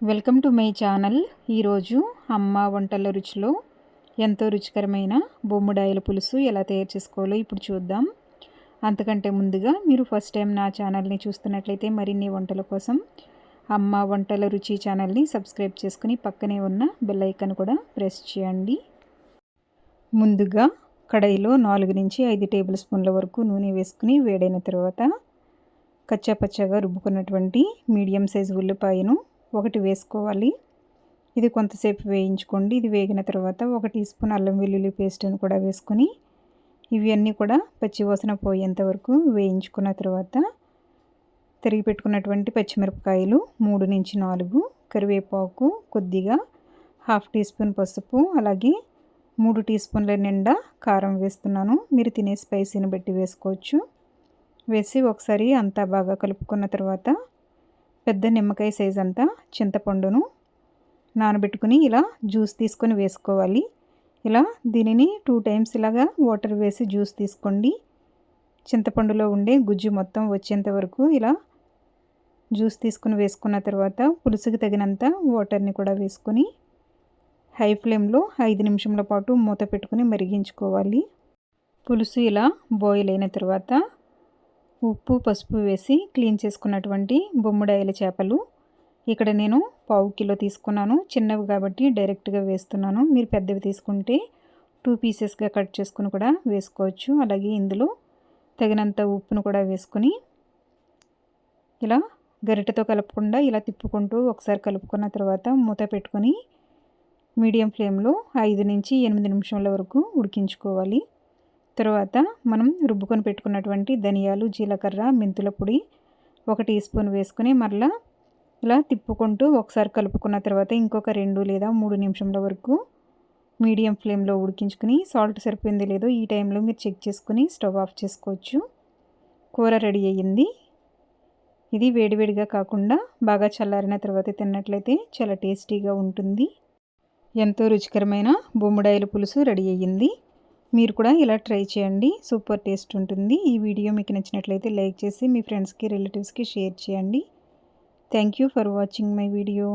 Welcome to my channel. ఈరోజు అమ్మ వంటల రుచిలో ఎంతో రుచికరమైన బొమ్ముడాయల పులుసు ఎలా తయారు చేసుకోవాలో ఇప్పుడు చూద్దాం. అంతకంటే ముందుగా మీరు ఫస్ట్ టైం నా ఛానల్ని చూస్తున్నట్లయితే మరిన్ని వంటల కోసం అమ్మ వంటల రుచి ఛానల్ని సబ్స్క్రైబ్ చేసుకుని పక్కనే ఉన్న బెల్ ఐకన్ కూడా ప్రెస్ చేయండి. ముందుగా కడాయిలో నాలుగు నుంచి ఐదు టేబుల్ స్పూన్ల వరకు నూనె వేసుకుని వేడైన తర్వాత కచ్చాపచ్చగా రుబ్బుకున్నటువంటి మీడియం సైజు ఉల్లిపాయను ఒకటి వేసుకోవాలి. ఇది కొంతసేపు వేయించుకోండి. ఇది వేగిన తర్వాత ఒక టీ స్పూన్ అల్లం వెల్లుల్లి పేస్ట్ని కూడా వేసుకొని ఇవి అన్నీ కూడా పచ్చివాసన పోయేంత వరకు వేయించుకున్న తర్వాత తిరిగి పెట్టుకున్నటువంటి పచ్చిమిరపకాయలు మూడు నుంచి నాలుగు కరివేపాకు కొద్దిగా హాఫ్ టీ స్పూన్ పసుపు అలాగే మూడు టీ స్పూన్ల నిండా కారం వేస్తున్నాను. మీరు తినే స్పైసీని బట్టి వేసుకోవచ్చు. వేసి ఒకసారి అంతా బాగా కలుపుకున్న తర్వాత పెద్ద నిమ్మకాయ సైజ్ అంతా చింతపండును నానబెట్టుకుని ఇలా జ్యూస్ తీసుకొని వేసుకోవాలి. ఇలా దీనిని టూ టైమ్స్ ఇలాగా వాటర్ వేసి జ్యూస్ తీసుకోండి. చింతపండులో ఉండే గుజ్జు మొత్తం వచ్చేంత వరకు ఇలా జ్యూస్ తీసుకుని వేసుకున్న తర్వాత పులుసుకి తగినంత వాటర్ని కూడా వేసుకొని హై ఫ్లేమ్లో ఐదు నిమిషంల పాటు మూత పెట్టుకుని మరిగించుకోవాలి. పులుసు ఇలా బాయిల్ అయిన తర్వాత ఉప్పు పసుపు వేసి క్లీన్ చేసుకున్నటువంటి బొమ్మడాయల చేపలు ఇక్కడ నేను పావు కిలో తీసుకున్నాను. చిన్నవి కాబట్టి డైరెక్ట్గా వేస్తున్నాను. మీరు పెద్దవి తీసుకుంటే టూ పీసెస్గా కట్ చేసుకుని కూడా వేసుకోవచ్చు. అలాగే ఇందులో తగినంత ఉప్పును కూడా వేసుకొని ఇలా గరిటెతో కలపకుండా ఇలా తిప్పుకుంటూ ఒకసారి కలుపుకున్న తర్వాత మూత పెట్టుకొని మీడియం ఫ్లేమ్లో ఐదు నుంచి ఎనిమిది నిమిషాల వరకు ఉడికించుకోవాలి. తర్వాత మనం రుబ్బుకొని పెట్టుకున్నటువంటి ధనియాలు జీలకర్ర మెంతుల పొడి ఒక టీ స్పూన్ వేసుకుని మరలా ఇలా తిప్పుకుంటూ ఒకసారి కలుపుకున్న తర్వాత ఇంకొక రెండు లేదా మూడు నిమిషంల వరకు మీడియం ఫ్లేమ్లో ఉడికించుకుని సాల్ట్ సరిపోయింది లేదో ఈ టైంలో మీరు చెక్ చేసుకుని స్టవ్ ఆఫ్ చేసుకోవచ్చు. కూర రెడీ అయ్యింది. ఇది వేడివేడిగా కాకుండా బాగా చల్లారిన తర్వాత తిన్నట్లయితే చాలా టేస్టీగా ఉంటుంది. ఎంతో రుచికరమైన బొమ్మిడాయల పులుసు రెడీ అయ్యింది. మీరు కూడా ఇలా ట్రై చేయండి. సూపర్ టేస్ట్ ఉంటుంది. ఈ వీడియో మీకు నచ్చినట్లయితే లైక్ చేసి మీ ఫ్రెండ్స్కి రిలేటివ్స్కి షేర్ చేయండి. Thank you for watching my video.